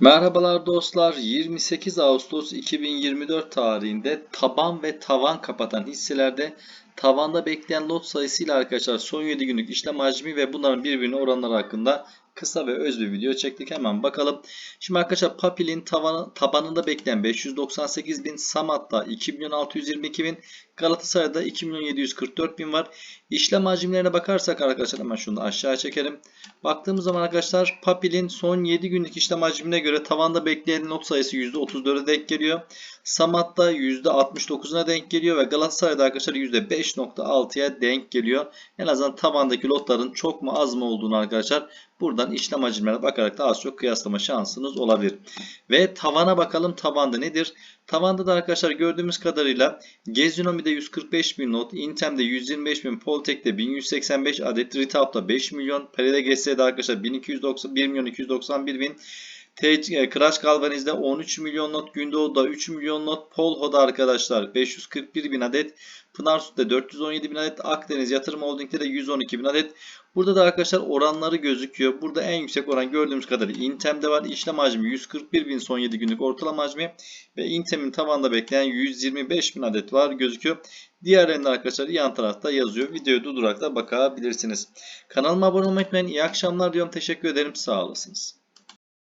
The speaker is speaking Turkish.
Merhabalar dostlar. 28 Ağustos 2024 tarihinde taban ve tavan kapatan hisselerde tavanda bekleyen lot sayısıyla arkadaşlar son 7 günlük işlem hacmi ve bunların birbirine oranları hakkında kısa ve öz bir video çektik. Hemen bakalım. Şimdi arkadaşlar Papil'in tabanında bekleyen 598 bin, Samat'ta 2 milyon 622 bin, Galatasaray'da 2 milyon 744 bin var. İşlem hacimlerine bakarsak arkadaşlar hemen şunu aşağı çekelim. Baktığımız zaman arkadaşlar Papil'in son 7 günlük işlem hacmine göre tavanda bekleyen not sayısı %34'e denk geliyor. Samat'ta %69'una denk geliyor ve Galatasaray'da arkadaşlar %5.6'ya denk geliyor. En azından tavandaki lotların çok mu az mı olduğunu arkadaşlar buradan işlem hacimlerine bakarak da az çok kıyaslama şansınız olabilir. Ve tavana bakalım tavanda nedir? Tavanda da arkadaşlar gördüğümüz kadarıyla Gezinomi'de 145 bin not, Intem'de 125 bin, Poltek'te 1185 adet, Retaup'ta 5 milyon, Perede GS'de arkadaşlar 1290, 1 milyon 291 bin, TC, Crash Galvaniz'de 13 milyon not, Gündoğdu'da 3 milyon not, Polho'da arkadaşlar 541 bin adet, Pınar Süt'te 417 bin adet, Akdeniz Yatırım Holding'de de 112 bin adet. Burada da arkadaşlar oranları gözüküyor. Burada en yüksek oran gördüğümüz kadarıyla Intem'de var. İşlem hacmi 141 bin son 7 günlük ortalama hacmi ve Intem'in tavanda bekleyen 125 bin adet var gözüküyor. Diğerlerinde arkadaşlar yan tarafta yazıyor. Videoyu durdurarak da bakabilirsiniz. Kanalıma abone olmayı unutmayın. İyi akşamlar diyorum. Teşekkür ederim. Sağ olasınız.